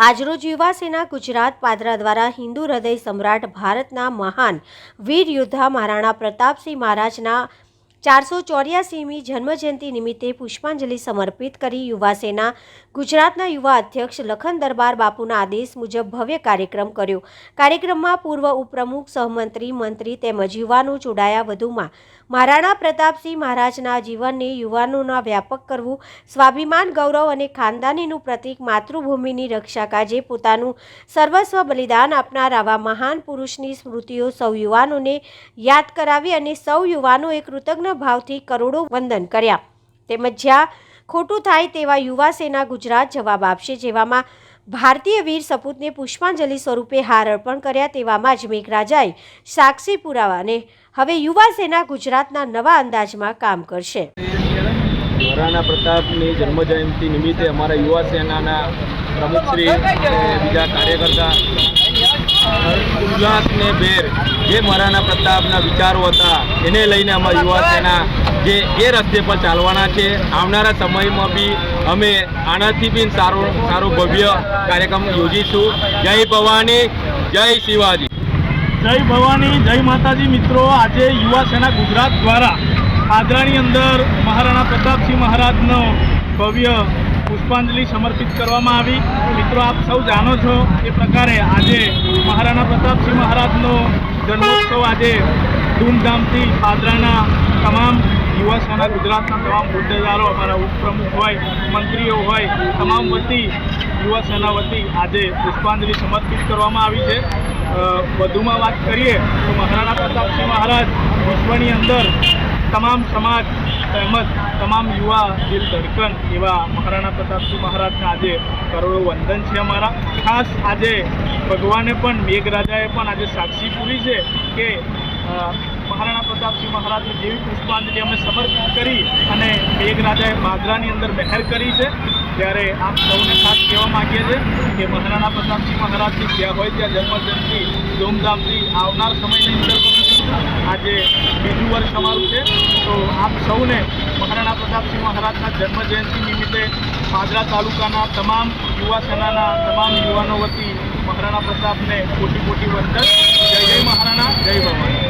આજરોજ યુવા ગુજરાત પાદરા દ્વારા હિન્દુ હૃદય સમ્રાટ ભારતના મહાન વીર યોદ્ધા મહારાણા પ્રતાપસિંહ મહારાજના ચારસો ચોર્યાસીમી જન્મજયંતિ નિમિત્તે પુષ્પાંજલિ સમર્પિત કરી યુવા સેના ગુજરાતના યુવા અધ્યક્ષ લખન દરબાર બાપુના આદેશ મુજબ ભવ્ય કાર્યક્રમ કર્યો. કાર્યક્રમમાં પૂર્વ ઉપપ્રમુખ, સહમંત્રી, મંત્રી તેમજ યુવાનો જોડાયા વધુમાં. મહારાણા પ્રતાપસિંહ મહારાજના જીવનને યુવાનોના વ્યાપક કરવું, સ્વાભિમાન, ગૌરવ અને ખાનદાનીનું પ્રતીક માતૃભૂમિની રક્ષા કાજે પોતાનું સર્વસ્વ બલિદાન આપનાર આવા મહાન પુરુષની સ્મૃતિઓ સૌ યુવાનોને યાદ કરાવી અને સૌ યુવાનોએ કૃતજ્ઞ ભાવથી કરોડો વંદન કર્યા. તેમજ જ્યાં ખોટું થાય તેવા યુવા સેના ગુજરાત જવાબ આપશે, જેવામાં ભારતીય વીર સપૂતને પુષ્પાંજલિ સ્વરૂપે હાર અર્પણ કર્યા તેવામાં જ મેઘરાજાએ સાક્ષી પુરાવા અને હવે યુવા સેના ગુજરાતના નવા અંદાજમાં કામ કરશે. મહારાણા પ્રતાપની જન્મજયંતિ નિમિત્તે અમારા યુવા સેનાના પ્રમુખશ્રી બીજા કાર્યકર્તા ઉલ્લાસને બેર જે મહારાણા પ્રતાપના વિચારો હતા, એને લઈને અમારા યુવા સેના જે એ રસ્તે પર ચાલવાના છે. આવનારા સમયમાં બી અમે આનાથી બી સારો સારો ભવ્ય કાર્યક્રમ યોજીશું. જય ભવાની, જય શિવાજી. જય ભવાની, જય માતાજી. મિત્રો, આજે યુવા સેના ગુજરાત દ્વારા આદરાની અંદર મહારાણા પ્રતાપસિંહ મહારાજનો ભવ્ય પુષ્પાંજલિ સમર્પિત કરવામાં આવી. મિત્રો, આપ સૌ જાણો છો એ પ્રકારે આજે મહારાણા પ્રતાપસિંહ મહારાજનો જન્મોત્સવ આજે ધૂમધામથી પાદરાના તમામ યુવા સેના ગુજરાતના તમામ હોદ્દેદારો, અમારા ઉપપ્રમુખ હોય, મંત્રીઓ હોય, તમામ વતી યુવા સેના વતી આજે પુષ્પાંજલિ સમર્પિત કરવામાં આવી છે. વધુમાં વાત કરીએ તો મહારાણા પ્રતાપસિંહ મહારાજ વિશ્વની અંદર તમામ સમાજ તેમજ તમામ યુવા દિલ ધડકન એવા મહારાણા પ્રતાપસિંહ મહારાજને આજે કરોડો વંદન છે અમારા. ખાસ આજે ભગવાને પણ મેઘરાજાએ પણ આજે સાક્ષી પૂરી છે કે મહારાણા પ્રતાપસિંહ મહારાજની જેવી પુષ્પાંજલિ અમે સમર્પિત કરી અને મેઘરાજાએ બાદરાની અંદર મહેર કરી છે. ત્યારે આપ સૌને ખાસ કહેવા માગીએ છીએ કે મહારાણા પ્રતાપસિંહ મહારાજની જ્યાં હોય ત્યાં જન્મજયંતિ ધૂમધામથી આવનાર સમયની અંદર આજે બીજું વર્ષ અમારું છે. તો આપ સૌને મહારાણા પ્રતાપસિંહ મહારાજના જન્મજયંતિ નિમિત્તે પાદરા તાલુકાના તમામ યુવા સેનાના તમામ યુવાનો વતી મહારાણા પ્રતાપને કોટી કોટી વંદન. જય જય મહારાણા, જય